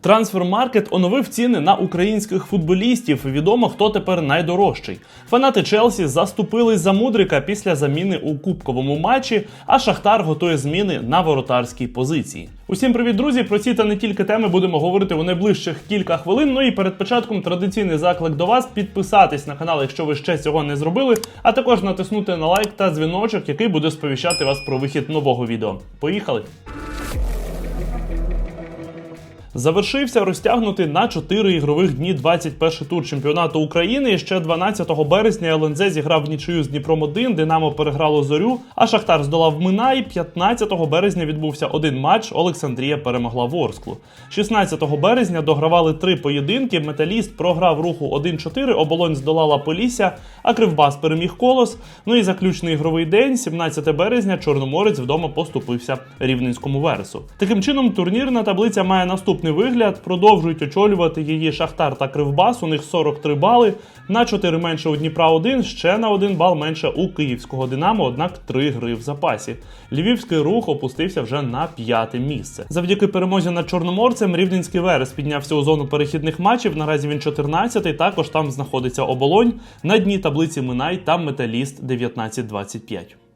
Трансфермаркет оновив ціни на українських футболістів. Відомо, хто тепер найдорожчий. Фанати Челсі заступились за мудрика після заміни у кубковому матчі, а Шахтар готує зміни на воротарській позиції. Усім привіт, друзі! Про ці та не тільки теми будемо говорити у найближчих кілька хвилин. Ну і перед початком традиційний заклик до вас підписатись на канал, якщо ви ще цього не зробили, а також натиснути на лайк та дзвіночок, який буде сповіщати вас про вихід нового відео. Поїхали! Завершився розтягнутий на 4 ігрових дні 21 тур чемпіонату України. Ще 12 березня ЛНЗ зіграв нічию з Дніпром 1 Динамо переграло зорю, а Шахтар здолав Минай. 15 березня відбувся один матч. Олександрія перемогла Ворсклу. 16 березня догравали три поєдинки. Металіст програв руху 1-4, оболонь здолала Полісся, а Кривбас переміг колос. Ну і заключний ігровий день, 17 березня, Чорноморець вдома поступився рівненському вересу. Таким чином, турнірна таблиця має наступний вигляд. Продовжують очолювати її Шахтар та Кривбас. У них 43 бали. На 4 менше у Дніпра 1, ще на 1 бал менше у київського Динамо, однак 3 гри в запасі. Львівський рух опустився вже на п'яте місце. Завдяки перемозі над Чорноморцем Рівненський Верес піднявся у зону перехідних матчів. Наразі він 14-й, Також там знаходиться оболонь. На дні таблиці Минай та Металіст 19-25.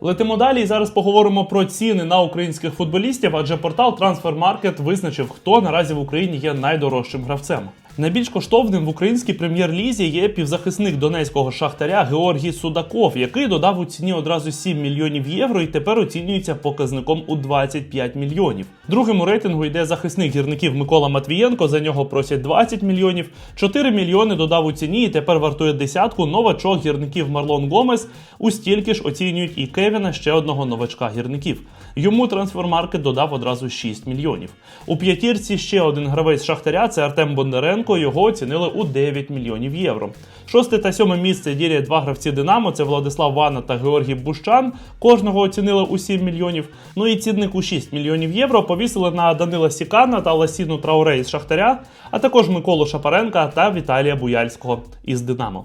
Летимо далі і зараз поговоримо про ціни на українських футболістів, адже портал Transfermarkt визначив, хто наразі в Україні є найдорожчим гравцем. Найбільш коштовним в українській прем'єр-лізі є півзахисник донецького шахтаря Георгій Судаков, який додав у ціні одразу 7 мільйонів євро і тепер оцінюється показником у 25 мільйонів. Другим у рейтингу йде захисник гірників Микола Матвієнко. За нього просять 20 мільйонів. 4 мільйони додав у ціні і тепер вартує десятку. Новачок гірників Марлон Гомес. У стільки ж оцінюють і Кевіна, ще одного новачка гірників. Йому трансфермаркет додав одразу 6 мільйонів. У п'ятірці ще один гравець Шахтаря це Артем Бондаренко. Його оцінили у 9 мільйонів євро. Шосте та сьоме місце ділять два гравці Динамо. Це Владислав Вана та Георгій Бущан. Кожного оцінили у 7 мільйонів. Ну і цінник у 6 мільйонів євро повісили на Данила Сікана та Ласіну Трауре із Шахтаря, а також Миколу Шапаренка та Віталія Буяльського із Динамо.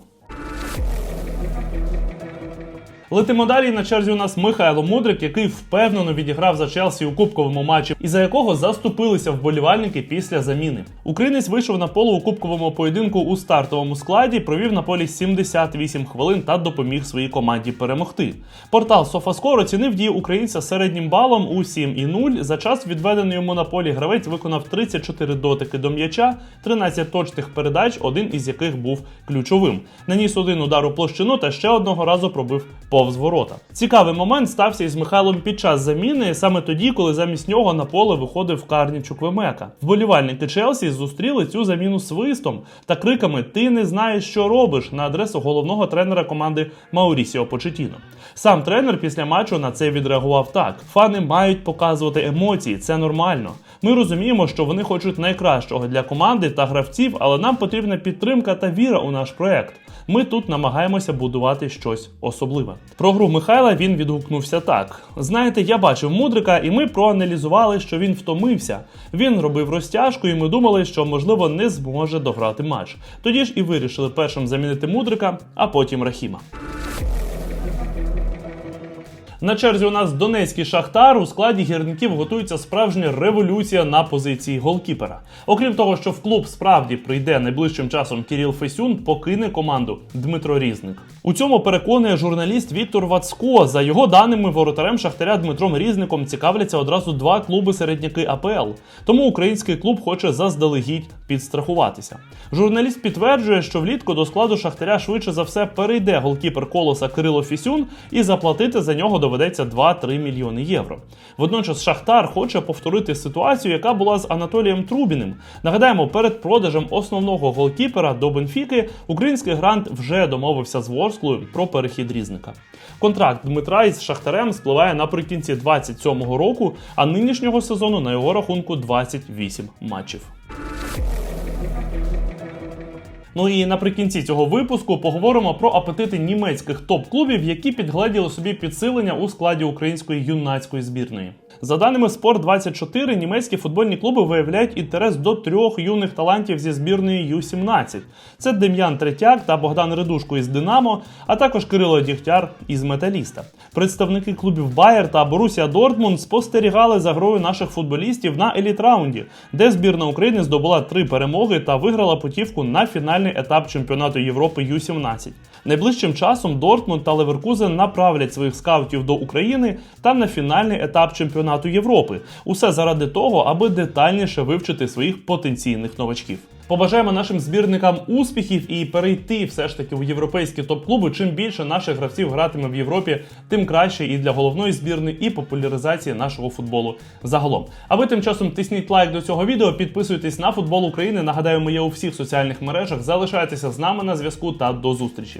Летимо далі. На черзі у нас Михайло Мудрик, який впевнено відіграв за Челсі у кубковому матчі, і за якого заступилися вболівальники після заміни. Українець вийшов на поле у кубковому поєдинку у стартовому складі, провів на полі 78 хвилин та допоміг своїй команді перемогти. Портал SofaScore оцінив дії українця середнім балом у 7,0. За час відведений йому на полі гравець виконав 34 дотики до м'яча, 13 точних передач, один із яких був ключовим. Наніс один удар у площину та ще одного разу пробив повз ворота. Цікавий момент стався із Михайлом під час заміни, саме тоді, коли замість нього на поле виходив Карні Чуквемека. Вболівальники Челсі зустріли цю заміну свистом та криками Ти не знаєш, що робиш на адресу головного тренера команди Маурісіо Почетіно. Сам тренер після матчу на це відреагував так: фани мають показувати емоції, це нормально. Ми розуміємо, що вони хочуть найкращого для команди та гравців, але нам потрібна підтримка та віра у наш проект. Ми тут намагаємося будувати щось особливе. Про гру Михайла він відгукнувся так: знаєте, я бачив мудрика, і ми проаналізували, що він втомився. Він робив розтяжку, і ми думали, що можливо не зможе дограти матч. Тоді ж і вирішили першим замінити мудрика, а потім Рахіма. На черзі у нас Донецький шахтар. У складі гірників готується справжня революція на позиції голкіпера. Окрім того, що в клуб справді прийде найближчим часом Кіріл Фесюн, покине команду Дмитро Різник. У цьому переконує журналіст Віктор Вацко. За його даними, воротарем Шахтаря Дмитром Різником цікавляться одразу два клуби середняки АПЛ. Тому український клуб хоче заздалегідь підстрахуватися. Журналіст підтверджує, що влітку до складу Шахтаря швидше за все перейде голкіпер колоса Кирило Фісюн і заплатити за нього доведеться 2-3 мільйони євро. Водночас Шахтар хоче повторити ситуацію, яка була з Анатолієм Трубіним. Нагадаємо, перед продажем основного голкіпера до Бенфіки український грант вже домовився з Ворсклою про перехід різника. Контракт Дмитра із Шахтарем спливає наприкінці 27-го року, а нинішнього сезону на його рахунку 28 матчів. Ну і наприкінці цього випуску поговоримо про апетити німецьких топ-клубів, які підгледіли собі підсилення у складі української юнацької збірної. За даними Sport24, німецькі футбольні клуби виявляють інтерес до трьох юних талантів зі збірної Ю-17. Це Дем'ян Третяк та Богдан Редушко із Динамо, а також Кирило Дігтяр із Металіста. Представники клубів Байер та Борусія Дортмунд спостерігали за грою наших футболістів на еліт-раунді, де збірна України здобула три перемоги та виграла путівку на фінальний етап чемпіонату Європи Ю-17. Найближчим часом Дортмунд та Леверкузен направлять своїх скаутів до України та на фінальний етап чемпіонату Європи. Усе заради того, аби детальніше вивчити своїх потенційних новачків. Побажаємо нашим збірникам успіхів і перейти все ж таки в європейські топ-клуби. Чим більше наших гравців гратиме в Європі, тим краще і для головної збірної, і популяризації нашого футболу загалом. А ви тим часом тисніть лайк до цього відео, підписуйтесь на футбол України. Нагадаю, ми є у всіх соціальних мережах. Залишайтеся з нами на зв'язку та до зустрічі.